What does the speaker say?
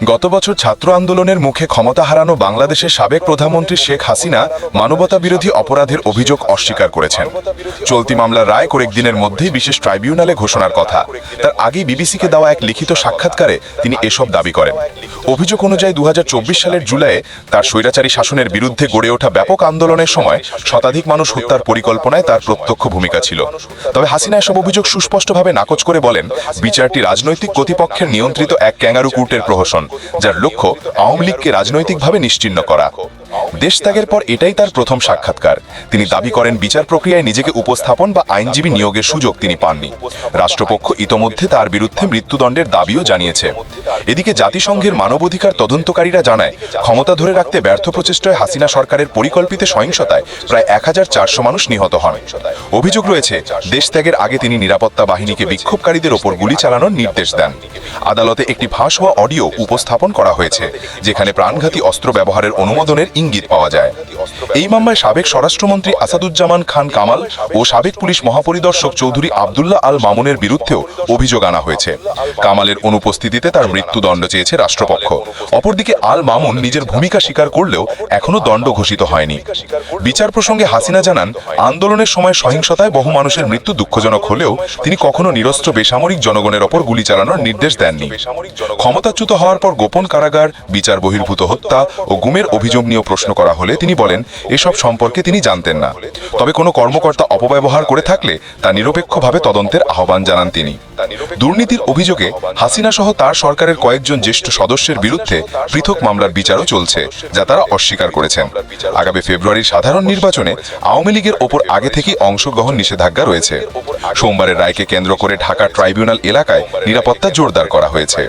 গত বছর ছাত্র আন্দোলনের মুখে ক্ষমতা হারানো বাংলাদেশের সাবেক প্রধানমন্ত্রী শেখ হাসিনা মানবতা বিরোধী অপরাধের অভিযোগ অস্বীকার করেছেন। চলতি মামলার রায় কয়েকদিনের মধ্যেই বিশেষ ট্রাইব্যুনালে ঘোষণার কথা। তার আগেই বিবিসিকে দেওয়া এক লিখিত সাক্ষাৎকারে তিনি এসব দাবি করেন। অভিযোগ অনুযায়ী দু হাজার চব্বিশ সালের জুলাইয়ে তার স্বৈরাচারী শাসনের বিরুদ্ধে গড়ে ওঠা ব্যাপক আন্দোলনের সময় শতাধিক মানুষ হত্যার পরিকল্পনায় তার প্রত্যক্ষ ভূমিকা ছিল। তবে হাসিনা এসব অভিযোগ সুস্পষ্টভাবে নাকচ করে বলেন, বিচারটি রাজনৈতিক কর্তৃপক্ষের নিয়ন্ত্রিত এক ক্যাঙ্গারু কুটের প্রহসন। যার লক্ষ্য আওয়ামী লীগকে রাজনৈতিকভাবে নিশ্চিহ্ন করা। দেশ ত্যাগের পর এটাই তার প্রথম সাক্ষাৎকার। তিনি দাবি করেন, বিচার প্রক্রিয়ায় নিজেকে উপস্থাপন বা আইনজীবী নিয়োগের সুযোগ তিনি পাননি। রাষ্ট্রপক্ষ ইতোমধ্যে তার বিরুদ্ধে মৃত্যুদণ্ডের দাবিও জানিয়েছে। এদিকে জাতিসংঘের মানবাধিকার তদন্তকারীরা জানায়, ক্ষমতা ধরে রাখতে ব্যর্থ প্রচেষ্টায় হাসিনা সরকারের পরিকল্পিত সহিংসতায় প্রায় এক হাজার চারশো মানুষ নিহত হন। অভিযোগ রয়েছে দেশ ত্যাগের আগে তিনি নিরাপত্তা বাহিনীকে বিক্ষোভকারীদের ওপর গুলি চালানোর নির্দেশ দেন। আদালতে একটি ফাঁস হওয়া অডিও উপস্থাপন করা হয়েছে, যেখানে প্রাণঘাতী অস্ত্র ব্যবহারের অনুমোদনের ইঙ্গিত পাওয়া যায়। এই মামলায় সাবেক স্বরাষ্ট্রমন্ত্রী আসাদুজ্জামান খান কামাল ও সাবেক পুলিশ মহাপরিদর্শক চৌধুরী আবদুল্লাহ আল মামুনের বিরুদ্ধেও অভিযোগ আনা হয়েছে। কামালের অনুপস্থিতিতে তার মৃত্যুদণ্ড চেয়েছে রাষ্ট্রপক্ষ। অপরদিকে আল মামুন নিজের ভূমিকা স্বীকার করলেও এখনও দণ্ড ঘোষিত হয়নি। বিচার প্রসঙ্গে হাসিনা জানান, আন্দোলনের সময় সহিংসতায় বহু মানুষের মৃত্যু দুঃখজনক হলেও তিনি কখনো নিরস্ত্র বেসামরিক জনগণের ওপর গুলি চালানোর নির্দেশ দেননি। ক্ষমতাচ্যুত হওয়ার পর গোপন কারাগার, বিচার বহির্ভূত হত্যা ও গুমের অভিযোগ নিয়েও প্রশ্ন করা হলে তিনি বলেন, এসব সম্পর্কে তিনি জানতেন না। তবে কোনো কর্মকর্তা অপব্যবহার করে থাকলে তা নিরপেক্ষভাবে তদন্তের আহ্বান জানান তিনি। দুর্নীতির অভিযোগে হাসিনা সহ তার সরকারের কয়েকজন জ্যেষ্ঠ সদস্যের বিরুদ্ধে পৃথক মামলার বিচারও চলছে, যা তারা অস্বীকার করেছেন। আগামী ফেব্রুয়ারির সাধারণ নির্বাচনে আওয়ামী লীগের ওপর আগে থেকেই অংশগ্রহণ নিষেধাজ্ঞা রয়েছে। সোমবারের রায়কে কেন্দ্র করে ঢাকা ট্রাইব্যুনাল এলাকায় নিরাপত্তা জোরদার করা হয়েছে।